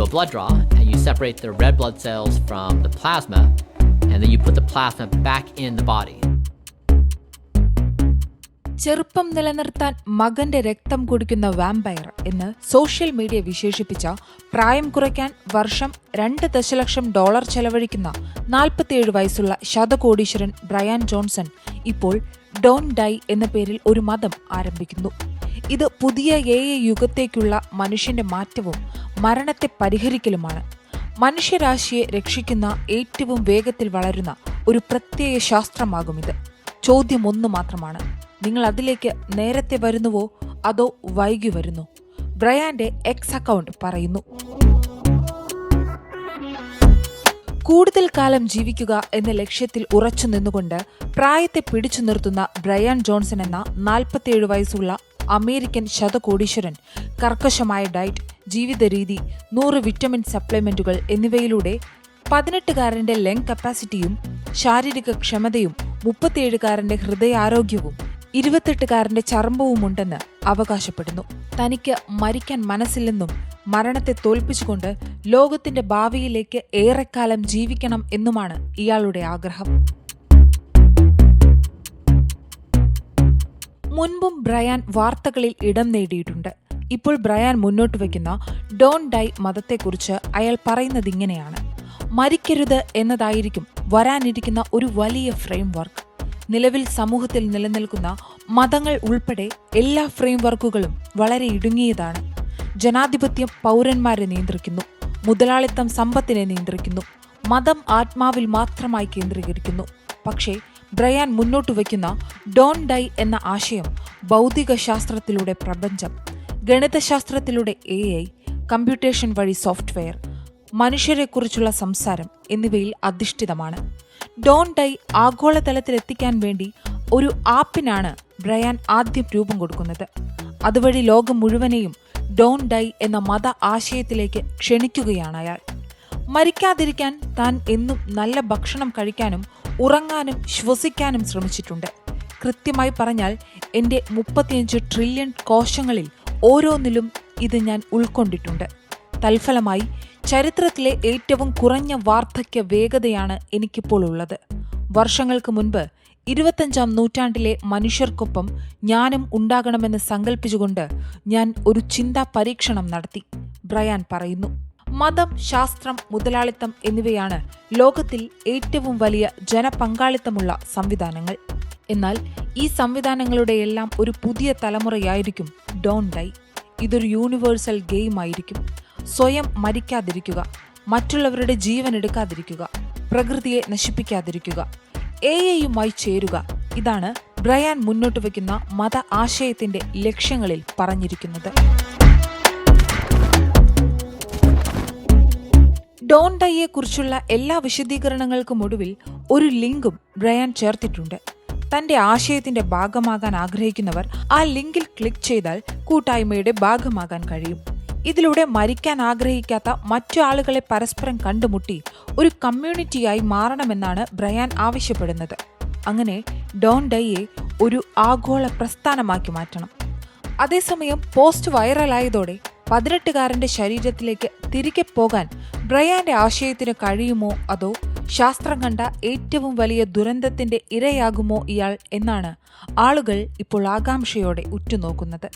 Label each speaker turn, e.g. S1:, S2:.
S1: a blood draw and you separate the red blood cells from the plasma, and then you put the plasma back in the body.
S2: ചെറുപ്പം നിലനിർത്താൻ മകന്റെ രക്തം കുടിക്കുന്ന vampire എന്ന് social media വിശേഷിപ്പിച്ച പ്രായം കുറയ്ക്കാൻ വർഷം രണ്ട് ദശലക്ഷം ഡോളർ ചെലവഴിക്കുന്ന നാൽപ്പത്തിയേഴ് വയസ്സുള്ള ശതകോടീശ്വരൻ ബ്രയാൻ ജോൺസൺ ഇപ്പോൾ ഡോൺ ഡൈ എന്ന പേരിൽ ഒരു മതം ആരംഭിക്കുന്നു ഇത് പുതിയ എ യുഗത്തേക്കുള്ള മനുഷ്യന്റെ മാറ്റവും മരണത്തെ പരിഹരിക്കലുമാണ്. മനുഷ്യരാശിയെ രക്ഷിക്കുന്ന ഏറ്റവും വേഗത്തിൽ വളരുന്ന ഒരു പ്രത്യേക ശാസ്ത്രമാകും ഇത്. ചോദ്യം ഒന്ന് മാത്രമാണ്. നിങ്ങൾ അതിലേക്ക് നേരത്തെ വരുന്നുവോ? അതോ വൈകി വരുന്നു? ബ്രയാന്റെ എക്സ് അക്കൗണ്ട് പറയുന്നു. കൂടുതൽ കാലം ജീവിക്കുക എന്ന ലക്ഷ്യത്തിൽ ഉറച്ചു നിന്നുകൊണ്ട് പ്രായത്തെ പിടിച്ചു നിർത്തുന്ന ബ്രയാൻ ജോൺസൺ എന്ന നാൽപ്പത്തിയേഴ് വയസ്സുള്ള അമേരിക്കൻ ശതകോടീശ്വരൻ കർക്കശമായ ഡയറ്റ് ജീവിതരീതി നൂറ് വിറ്റമിൻ സപ്ലിമെന്റുകൾ എന്നിവയിലൂടെ പതിനെട്ടുകാരന്റെ ലെങ് കപ്പാസിറ്റിയും ശാരീരിക ക്ഷമതയും മുപ്പത്തിയേഴുകാരന്റെ ഹൃദയാരോഗ്യവും ഇരുപത്തെട്ടുകാരന്റെ ചർമ്മവുമുണ്ടെന്ന് അവകാശപ്പെടുന്നു. തനിക്ക് മരിക്കാൻ മനസ്സില്ലെന്നും മരണത്തെ തോൽപ്പിച്ചുകൊണ്ട് ലോകത്തിന്റെ ഭാവിയിലേക്ക് ഏറെക്കാലം ജീവിക്കണം എന്നുമാണ് ഇയാളുടെ ആഗ്രഹം. മുൻപും ബ്രയാൻ വാർത്തകളിൽ ഇടം നേടിയിട്ടുണ്ട്. ഇപ്പോൾ ബ്രയാൻ മുന്നോട്ട് വയ്ക്കുന്ന ഡോൺ ഡൈ മതത്തെക്കുറിച്ച് അയാൾ പറയുന്നത് ഇങ്ങനെയാണ്. മരിക്കരുത് എന്നതായിരിക്കും വരാനിരിക്കുന്ന ഒരു വലിയ ഫ്രെയിം വർക്ക് നിലവിൽ സമൂഹത്തിൽ നിലനിൽക്കുന്ന മതങ്ങൾ ഉൾപ്പെടെ എല്ലാ ഫ്രെയിം വർക്കുകളും വളരെ ഇടുങ്ങിയതാണ്. ജനാധിപത്യം പൗരന്മാരെ നിയന്ത്രിക്കുന്നു മുതലാളിത്തം സമ്പത്തിനെ നിയന്ത്രിക്കുന്നു മതം ആത്മാവിൽ മാത്രമായി കേന്ദ്രീകരിക്കുന്നു. പക്ഷേ ബ്രയാൻ മുന്നോട്ട് വയ്ക്കുന്ന ഡോൺ ഡൈ എന്ന ആശയം ഭൗതിക ശാസ്ത്രത്തിലൂടെ പ്രപഞ്ചം ഗണിതശാസ്ത്രത്തിലൂടെ എ ഐ കമ്പ്യൂട്ടേഷൻ വഴി സോഫ്റ്റ്വെയർ മനുഷ്യരെക്കുറിച്ചുള്ള സംസാരം എന്നിവയിൽ അധിഷ്ഠിതമാണ്. ഡോൺ ഡൈ ആഗോളതലത്തിലെത്തിക്കാൻ വേണ്ടി ഒരു ആപ്പിനാണ് ബ്രയാൻ ആദ്യം രൂപം കൊടുക്കുന്നത്. അതുവഴി ലോകം മുഴുവനെയും ഡോൺ ഡൈ എന്ന മത ആശയത്തിലേക്ക് ക്ഷണിക്കുകയാണ് അയാൾ. മരിക്കാതിരിക്കാൻ താൻ എന്നും നല്ല ഭക്ഷണം കഴിക്കാനും ഉറങ്ങാനും ശ്വസിക്കാനും ശ്രമിച്ചിട്ടുണ്ട്. കൃത്യമായി പറഞ്ഞാൽ എന്റെ മുപ്പത്തിയഞ്ച് ട്രില്യൺ കോശങ്ങളിൽ ഓരോന്നിലും ഇത് ഞാൻ ഉൾക്കൊണ്ടിട്ടുണ്ട്. തൽഫലമായി ചരിത്രത്തിലെ ഏറ്റവും കുറഞ്ഞ വാർദ്ധക്യ വേഗതയാണ് എനിക്കിപ്പോൾ ഉള്ളത്. വർഷങ്ങൾക്ക് മുൻപ് ഇരുപത്തഞ്ചാം നൂറ്റാണ്ടിലെ മനുഷ്യർക്കൊപ്പം ഞാനും ഉണ്ടാകണമെന്ന് സങ്കല്പിച്ചുകൊണ്ട് ഞാൻ ഒരു ചിന്താ പരീക്ഷണം നടത്തി ബ്രയാൻ പറയുന്നു. മതം ശാസ്ത്രം മുതലാളിത്തം എന്നിവയാണ് ലോകത്തിൽ ഏറ്റവും വലിയ ജനപങ്കാളിത്തമുള്ള സംവിധാനങ്ങൾ. എന്നാൽ ഈ സംവിധാനങ്ങളുടെ എല്ലാം ഒരു പുതിയ തലമുറയായിരിക്കും ഡോൺ ഡൈ. ഇതൊരു യൂണിവേഴ്സൽ ഗെയിം ആയിരിക്കും. സ്വയം മരിക്കാതിരിക്കുക മറ്റുള്ളവരുടെ ജീവൻ എടുക്കാതിരിക്കുക പ്രകൃതിയെ നശിപ്പിക്കാതിരിക്കുക എ ഐയുമായി ചേരുക. ഇതാണ് ബ്രയാൻ മുന്നോട്ട് വയ്ക്കുന്ന മത ആശയത്തിന്റെ ലക്ഷ്യങ്ങളിൽ പറഞ്ഞിരിക്കുന്നത്. ഡോൺ ഡൈയെക്കുറിച്ചുള്ള എല്ലാ വിശദീകരണങ്ങൾക്കും ഒടുവിൽ ഒരു ലിങ്കും ബ്രയാൻ ചേർത്തിട്ടുണ്ട്. തന്റെ ആശയത്തിന്റെ ഭാഗമാകാൻ ആഗ്രഹിക്കുന്നവർ ആ ലിങ്കിൽ ക്ലിക്ക് ചെയ്താൽ കൂട്ടായ്മയുടെ ഭാഗമാകാൻ കഴിയും. ഇതിലൂടെ മരിക്കാൻ ആഗ്രഹിക്കാത്ത മറ്റു ആളുകളെ പരസ്പരം കണ്ടുമുട്ടി ഒരു കമ്മ്യൂണിറ്റിയായി മാറണമെന്നാണ് ബ്രയാൻ ആവശ്യപ്പെടുന്നത്. അങ്ങനെ ഡോൺ ഡൈയെ ഒരു ആഗോള പ്രസ്ഥാനമാക്കി മാറ്റണം. അതേസമയം പോസ്റ്റ് വൈറലായതോടെ പതിനെട്ടുകാരന്റെ ശരീരത്തിലേക്ക് തിരികെ പോകാൻ ബ്രയാന്റെ ആശയത്തിന് കഴിയുമോ അതോ ശാസ്ത്രം കണ്ട ഏറ്റവും വലിയ ദുരന്തത്തിന്റെ ഇരയാകുമോ ഇയാൾ എന്നാണ് ആളുകൾ ഇപ്പോൾ ആകാംക്ഷയോടെ ഉറ്റുനോക്കുന്നത്.